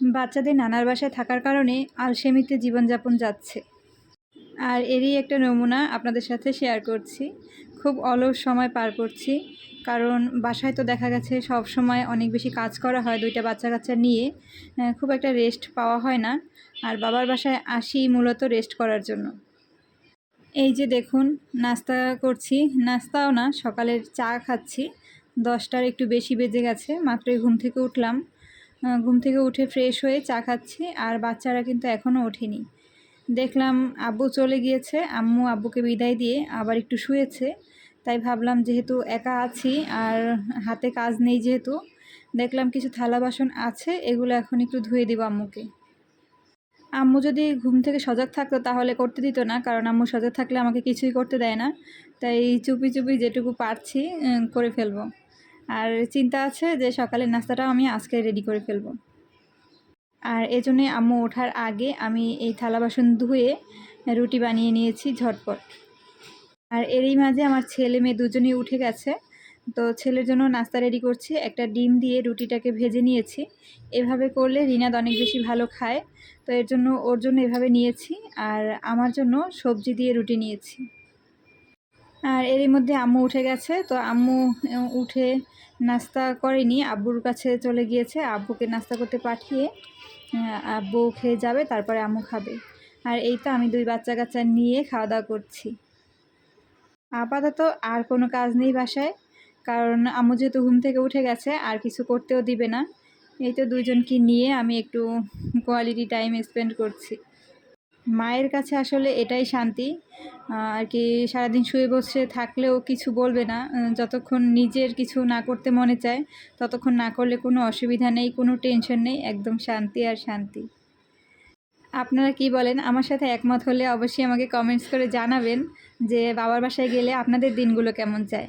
বাচ্চাদের নানার বাসায় থাকার কারণে আলসেমিতে জীবনযাপন যাচ্ছে। আর এরই একটা নমুনা আপনাদের সাথে শেয়ার করছি। খুব অলস সময় পার করছি, কারণ বাসায় তো দেখা গেছে সব সময় অনেক বেশি কাজ করা হয় দুইটা বাচ্চা কাচ্চা নিয়ে। খুব একটা রেস্ট পাওয়া হয় না। আর বাবার বাসায় আসি মূলত রেস্ট করার জন্য। এই যে দেখুন, নাস্তা করছি। নাস্তাও না, সকালের চা খাচ্ছি। দশটার একটু বেশি বেজে গেছে, মাত্রই ঘুম থেকে উঠলাম। ঘুম থেকে উঠে ফ্রেশ হয়ে চা খাচ্ছি আর বাচ্চারা কিন্তু এখনও ওঠেনি। দেখলাম আব্বু চলে গিয়েছে, আম্মু আব্বুকে বিদায় দিয়ে আবার একটু শুয়েছে। তাই ভাবলাম যেহেতু একা আছি আর হাতে কাজ নেই যেহেতু, দেখলাম কিছু থালা বাসন আছে, এগুলো এখন একটু ধুয়ে দিব আম্মুকে। আম্মু যদি ঘুম থেকে সজাগ থাকতো তাহলে করতে দিত না, কারণ আম্মু সজাগ থাকলে আমাকে কিছুই করতে দেয় না। তাই চুপি চুপি যেটুকু পারছি করে ফেলব। আর চিন্তা আছে যে সকালের নাস্তাটাও আমি আজকে রেডি করে ফেলব। আর এজন্যে আম্মু ওঠার আগে আমি এই থালা বাসন ধুয়ে রুটি বানিয়ে নিয়েছি ঝটপট। আর এরই মাঝে আমার ছেলে মেয়ে দুজনেই উঠে গেছে। তো ছেলের জন্য নাস্তা রেডি করছি, একটা ডিম দিয়ে রুটিটাকে ভেজে নিয়েছি। এভাবে করলে রিনাদ অনেক বেশি ভালো খায়। তো এর জন্য ওর জন্য এভাবে নিয়েছি। আর আমার জন্য সবজি দিয়ে রুটি নিয়েছি। আর এরই মধ্যে আম্মু উঠে গেছে। তো আম্মু উঠে নাস্তা করেনি। আব্বুর কাছে চলে গিয়েছে। আব্বুকে নাস্তা করতে পাঠিয়ে আব্বু খেয়ে যাবে, তারপরে আম্মু খাবে। আর এই তো আমি দুই বাচ্চা কাচ্চা নিয়ে খাওয়া দাওয়া করছি। আপাতত আর কোনো কাজ নেই বাসায়। কারণ আম্মু যেহেতু ঘুম থেকে উঠে গেছে, আর কিছু করতেও দিবে না। এই তো দুইজনকে নিয়ে আমি একটু কোয়ালিটি টাইম স্পেন্ড করছি। মায়ের কাছে আসলে এটাই শান্তি। আর কি সারাদিন শুয়ে বসে থাকলেও কিছু বলবে না। যতক্ষণ নিজের কিছু না করতে মনে চায়, ততক্ষণ না করলে কোনো অসুবিধা নেই, কোনো টেনশন নেই, একদম শান্তি আর শান্তি। আপনারা কি বলেন? আমার সাথে একমত হলে অবশ্যই আমাকে কমেন্টস করে জানাবেন যে বাবার বাসায় গেলে আপনাদের দিনগুলো কেমন যায়।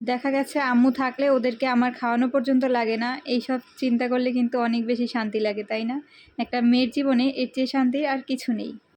দেখা গেছে আম্মু থাকলে ওদেরকে আমার খাওয়ানো পর্যন্ত লাগে না। এইসব চিন্তা করলে কিন্তু অনেক বেশি শান্তি লাগে, তাই না? একটা মেয়ের জীবনে এর চেয়ে শান্তি আর কিছু নেই।